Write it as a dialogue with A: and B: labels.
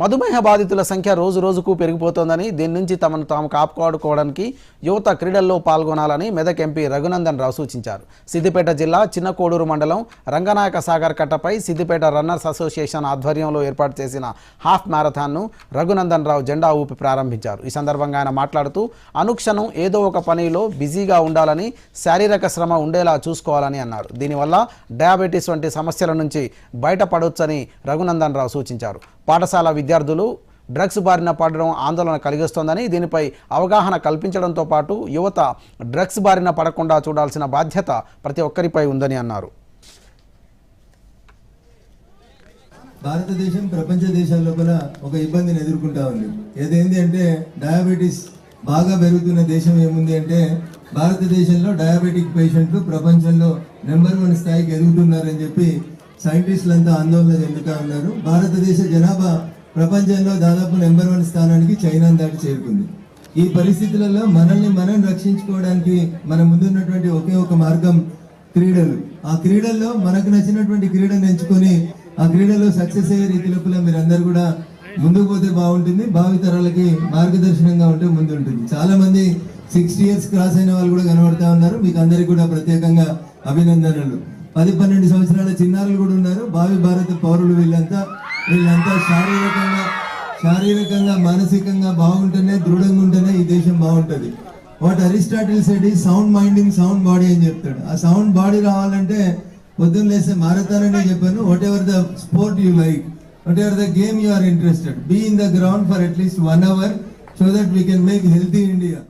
A: మధుమేహ బాధితుల సంఖ్య రోజు రోజుకు పెరిగిపోతోందని దీని నుంచి తమను తాము కాపాడుకోవడానికి యువత క్రీడల్లో పాల్గొనాలని మెదక్ ఎంపీ రఘునందన్ రావు సూచించారు. సిద్దిపేట జిల్లా చిన్నకోడూరు మండలం రంగనాయక సాగర్ కట్టపై సిద్దిపేట రన్నర్స్ అసోసియేషన్ ఆధ్వర్యంలో ఏర్పాటు చేసిన హాఫ్ మ్యారథాన్ను రఘునందన్ రావు జెండా ఊపి ప్రారంభించారు. ఈ సందర్భంగా ఆయన మాట్లాడుతూ అనుక్షణం ఏదో ఒక పనిలో బిజీగా ఉండాలని శారీరక శ్రమ ఉండేలా చూసుకోవాలని అన్నారు. దీనివల్ల డయాబెటీస్ వంటి సమస్యల నుంచి బయటపడవచ్చని రఘునందన్ రావు సూచించారు. పాఠశాల విద్యార్థులు డ్రగ్స్ బారిన పడడం ఆందోళన కలిగిస్తోందని దీనిపై అవగాహన కల్పించడంతో పాటు యువత డ్రగ్స్ బారిన పడకుండా చూడాల్సిన బాధ్యత ప్రతి ఒక్కరిపై ఉందని అన్నారు.
B: భారతదేశం ప్రపంచ దేశాల లోపల ఒక ఇబ్బందిని ఎదుర్కొంటా ఉంది. ఏదేంటి అంటే డయాబెటీస్ బాగా పెరుగుతున్న దేశం ఏముంది అంటే భారతదేశంలో డయాబెటిక్ పేషెంట్లు ప్రపంచంలో నెంబర్ వన్ స్థాయికి ఎదుగుతున్నారని చెప్పి సైంటిస్టులంతా ఆందోళన చెందుతా ఉన్నారు. భారతదేశ జనాభా ప్రపంచంలో దాదాపు నెంబర్ వన్ స్థానానికి చైనా దాటి చేరుకుంది. ఈ పరిస్థితులలో మనల్ని మనం రక్షించుకోవడానికి మన ముందున్నటువంటి ఒకే ఒక మార్గం క్రీడలు. ఆ క్రీడల్లో మనకు నచ్చినటువంటి క్రీడను ఎంచుకొని ఆ క్రీడలో సక్సెస్ అయ్యే రీతి లోపల మీరందరూ కూడా ముందుకు పోతే బాగుంటుంది. భావి తరాలకి మార్గదర్శనంగా ఉంటే ముందు ఉంటుంది చాలా మంది సిక్స్టీ ఇయర్స్ క్రాస్ అయిన వాళ్ళు కూడా కనబడతా ఉన్నారు. మీకు అందరికీ కూడా ప్రత్యేకంగా అభినందనలు. పది పన్నెండు సంవత్సరాల చిన్నారులు కూడా ఉన్నారు. భావి భారత పౌరులు వీళ్ళంతా. వీళ్ళంతా శారీరకంగా శారీరకంగా మానసికంగా బాగుంటేనే దృఢంగా ఉంటేనే ఈ దేశం బాగుంటుంది. వాట్ అరిస్టాటిల్ సెడ్ ఈ sound mind in sound body అని చెప్తాడు. ఆ సౌండ్ బాడీ రావాలంటే పొద్దున్న లేసే మారథాన్ చెప్పాను. Whatever the sport you like whatever the game you are interested be in the ground for at least one hour so that we can make healthy India